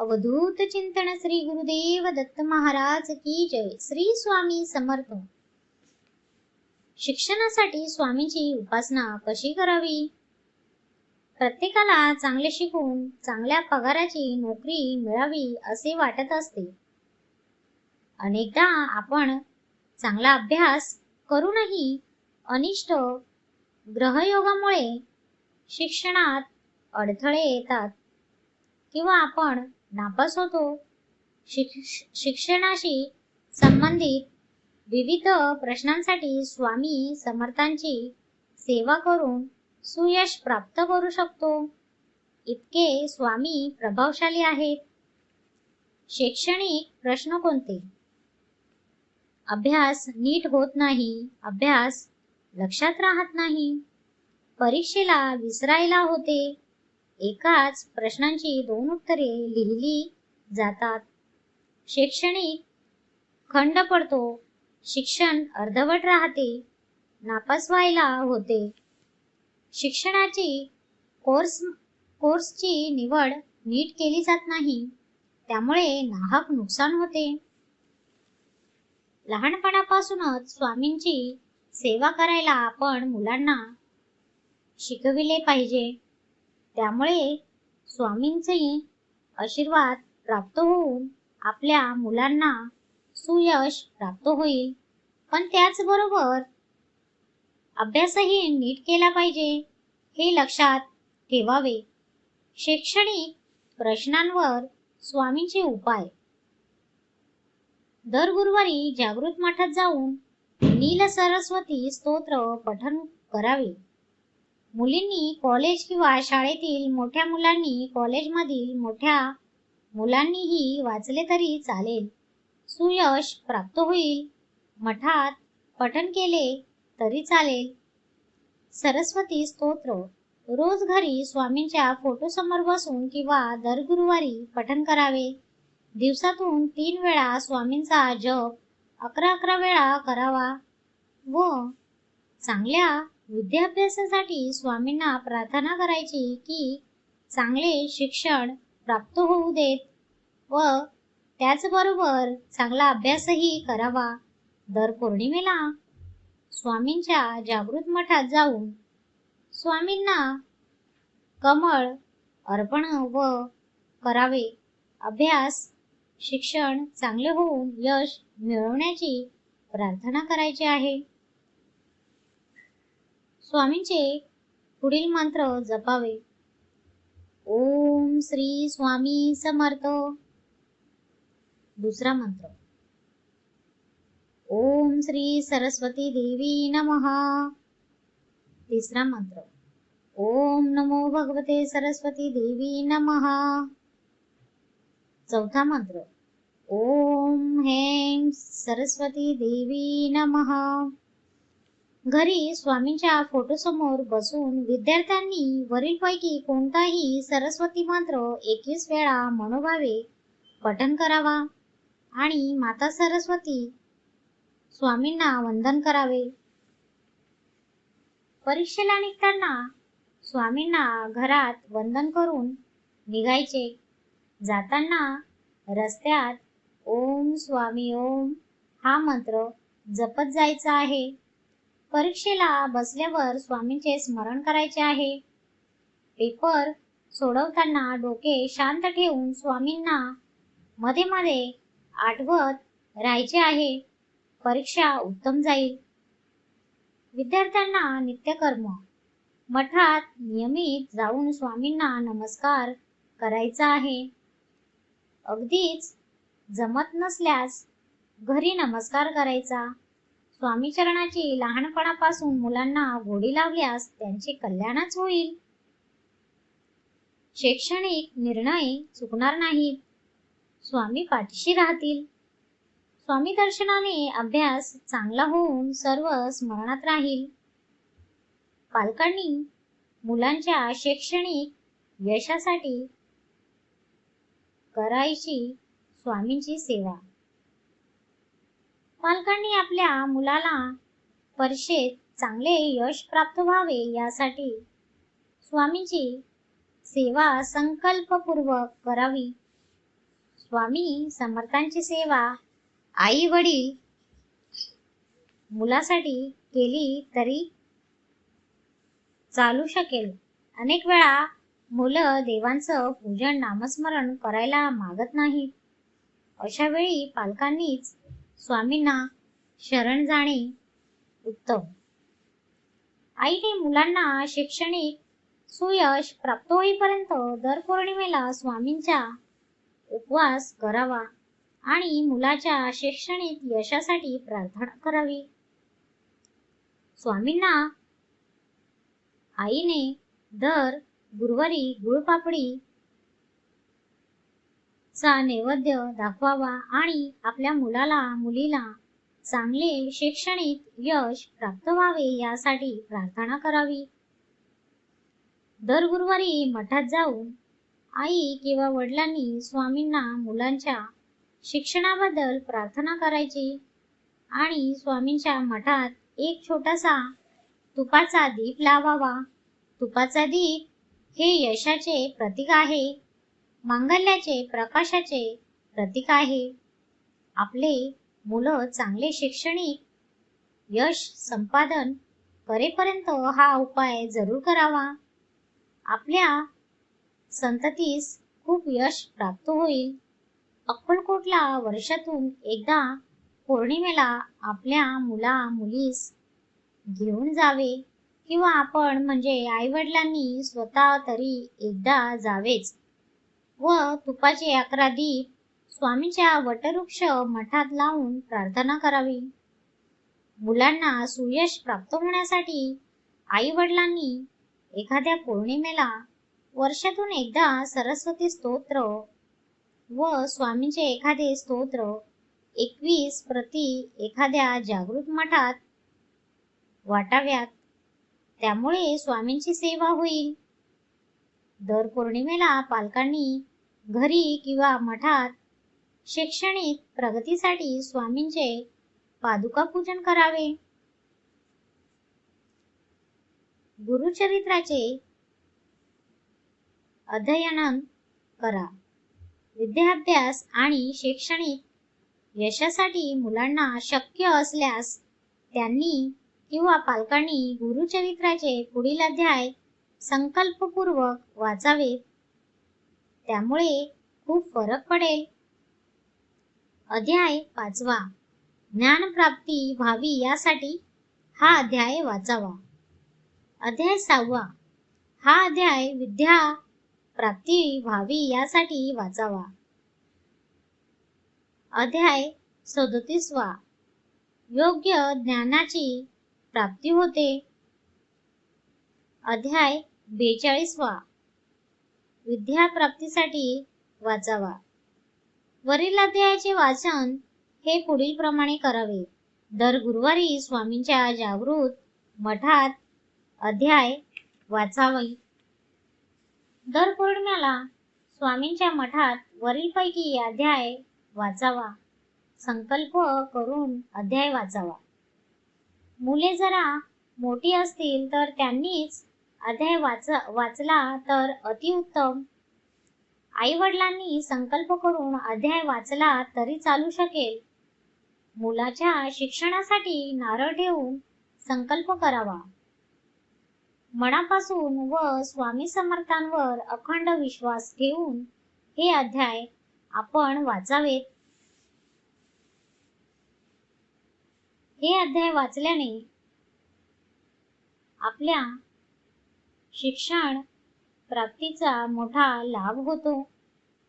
अवधूत चिंतन श्री गुरुदेव दत्त महाराज की जय. श्री स्वामी समर्थ. शिक्षणासाठी स्वामीची उपासना कशी करावी? प्रत्येकाला चांगले शिकून चांगल्या पगाराची नोकरी मिळावी असे वाटत असते. अनेकदा आपण चांगला अभ्यास करूनही अनिष्ट ग्रहयोगामुळे शिक्षणात अडथळे येतात किंवा आपण नापास होतो शिक्ष शिक्षणाशी संबंधित विविध प्रश्नांसाठी स्वामी समर्थांची सेवा करून सुयश प्राप्त करू शकतो. इतके स्वामी प्रभावशाली आहेत. शैक्षणिक प्रश्न कोणते? अभ्यास नीट होत नाही. अभ्यास लक्षात राहत नाही. परीक्षेला विसरायला होते. एकाच प्रश्नांची दोन उत्तरे लिहिली जातात. शैक्षणिक खंड पडतो. शिक्षण अर्धवट राहते. नापास व्हायला होते. शिक्षणाची कोर्स कोर्सची निवड नीट केली जात नाही. त्यामुळे नाहक नुकसान होते. लहानपणापासूनच स्वामींची सेवा करायला आपण मुलांना शिकविले पाहिजे. त्यामुळे स्वामींचे आशीर्वाद प्राप्त होऊन आपल्या मुलांना सुयश प्राप्त होईल. पण त्याचबरोबर अभ्यासही नीट केला पाहिजे हे लक्षात ठेवावे. शैक्षणिक प्रश्नांवर स्वामींचे उपाय. दर गुरुवारी जागृत मठात जाऊन नील सरस्वती स्तोत्र पठन करावे. मुलींनी कॉलेज किंवा शाळेतील मोठ्या मुलांनी कॉलेजमधील मोठ्या मुलांनीही वाचले तरी चालेल. सुयश प्राप्त होईल. मठात पठन केले तरी चालेल. सरस्वती स्तोत्र. रोज घरी स्वामींच्या फोटोसमोर बसून किंवा दर गुरुवारी पठन करावे. दिवसातून तीन वेळा स्वामींचा जप अकरा अकरा वेळा करावा व चांगल्या विद्याभ्यासासाठी स्वामींना प्रार्थना करायची की चांगले शिक्षण प्राप्त होऊ देत व त्याचबरोबर चांगला अभ्यासही करावा. दर पौर्णिमेला स्वामींच्या जागृत मठात जाऊन स्वामींना कमळ अर्पण व करावे. अभ्यास शिक्षण चांगले होऊन यश मिळवण्याची प्रार्थना करायची आहे. स्वामींचे पुढील मंत्र जपावे. ओम श्री स्वामी समर्थ. दुसरा मंत्र. ओम श्री सरस्वती देवी नमः. तिसरा मंत्र. ओम नमो भगवते सरस्वती देवी नमः. चौथा मंत्र. ओम हेम सरस्वती देवी नमः. घरी स्वामींच्या फोटोसमोर बसून विद्यार्थ्यांनी वरीलपैकी कोणताही सरस्वती मंत्र एकवीस वेळा मनोभावे पठन करावा आणि माता सरस्वती स्वामींना वंदन करावे. परीक्षेला निघताना स्वामींना घरात वंदन करून निघायचे. जाताना रस्त्यात ओम स्वामी ओम हा मंत्र जपत जायचा आहे. परीक्षेला बसल्यावर स्वामींचे स्मरण करायचे आहे. पेपर सोडवताना डोके शांत ठेवून स्वामींना मध्ये मध्ये आठवत राहायचे आहे. परीक्षा उत्तम जाईल. विद्यार्थ्यांना नित्यकर्म. मठात नियमित जाऊन स्वामींना नमस्कार करायचा आहे. अगदीच जमत नसल्यास घरी नमस्कार करायचा. स्वामी चरणाची लहानपणापासून मुलांना गोडी लावल्यास त्यांचे कल्याणच होईल. शैक्षणिक निर्णय चुकणार नाहीत स्वामी पाठीशी राहतील. स्वामी दर्शनाने अभ्यास चांगला होऊन सर्व स्मरणात राहील. पालकांनी मुलांच्या शैक्षणिक यशासाठी करायची स्वामींची सेवा. पालकांनी आपल्या मुलाला परीक्षेत चांगले यश प्राप्त व्हावे यासाठी स्वामीची सेवा संकल्पपूर्वक करावी. स्वामी समर्थांची सेवा आई वडील मुलासाठी केली तरी चालू शकेल. अनेक वेळा मुलं देवांचं पूजन नामस्मरण करायला मागत नाहीत. अशा वेळी पालकांनीच स्वामींना शरण जाणे उत्तम. आईने मुलांना शैक्षणिक सुयश प्राप्त होईपर्यंत दर पौर्णिमेला स्वामींचा उपवास करावा आणि मुलाच्या शैक्षणिक यशासाठी प्रार्थना करावी. स्वामींना आईने दर गुरुवारी गुळपापडी चा नैवेद्य दाखवावा आणि आपल्या मुलाला मुलीला चांगले शैक्षणिक यश प्राप्त व्हावे यासाठी प्रार्थना करावी. दर गुरुवारी मठात जाऊन आई किंवा वडिलांनी स्वामींना मुलांच्या शिक्षणाबद्दल प्रार्थना करायची आणि स्वामींच्या मठात एक छोटासा तुपाचा दीप लावावा. तुपाचा दीप हे यशाचे प्रतीक आहे. मांगल्याचे प्रकाशाचे प्रतीक आहे. आपले मुलं चांगले शैक्षणिक यश संपादन करेपर्यंत हा उपाय जरूर करावा. आपल्या संततीस खूप यश प्राप्त होईल. अक्कलकोटला वर्षातून एकदा पौर्णिमेला आपल्या मुला मुलीस घेऊन जावे किंवा आपण म्हणजे आई वडिलांनी स्वतः तरी एकदा जावेच. व तुपाचे अकरा दीप स्वामींच्या वटवृक्ष मठात लावून प्रार्थना करावी. मुलांना सुयश प्राप्त होण्यासाठी आई वडिलांनी एखाद्या पौर्णिमेला वर्षातून एकदा सरस्वती स्तोत्र व स्वामींचे एखादे स्तोत्र एकवीस प्रति एखाद्या जागृत मठात वाटाव्यात. त्यामुळे स्वामींची सेवा होईल. दर पौर्णिमेला पालकांनी घरी किंवा मठात शैक्षणिक प्रगतीसाठी स्वामींचे पादुका पूजन करावे. गुरुचरित्राचे अध्ययन करा. विद्याभ्यास आणि शैक्षणिक यशासाठी मुलांना शक्य असल्यास त्यांनी किंवा पालकांनी गुरुचरित्राचे पुढील अध्याय संकल्पपूर्वक वाचावेत. त्यामुळे खूप फरक पडेल. अध्याय पाचवा. ज्ञानप्राप्ती व्हावी यासाठी हा अध्याय वाचावा. अध्याय सहावा. हा अध्याय विद्या प्राप्ती व्हावी यासाठी वाचावा. अध्याय सदतीसवा. योग्य ज्ञानाची प्राप्ती होते. अध्याय बेचाळीसवा. विद्याप्राप्तीसाठी वाचावा. वरील अध्यायाचे वाचन हे पुढील प्रमाणे करावे. दर गुरुवारी स्वामींच्या जागृत मठात अध्याय वाचावे. दर पौर्णिमेला स्वामींच्या मठात वरीलपैकी अध्याय वाचावा. संकल्प करून अध्याय वाचावा. मुले जरा मोठी असतील तर त्यांनीच अध्याय वाच वाचला तर अतिउत्तम. आई वडिलांनी संकल्प करून अध्याय वाचला तरी चालू शकेल. मुलाच्या शिक्षणासाठी नारळ ठेवून संकल्प करावा. मनापासून व स्वामी समर्थांवर अखंड विश्वास ठेवून हे अध्याय आपण वाचावेत. हे अध्याय वाचल्याने आपल्या शिक्षण प्राप्तीचा मोठा लाभ होतो.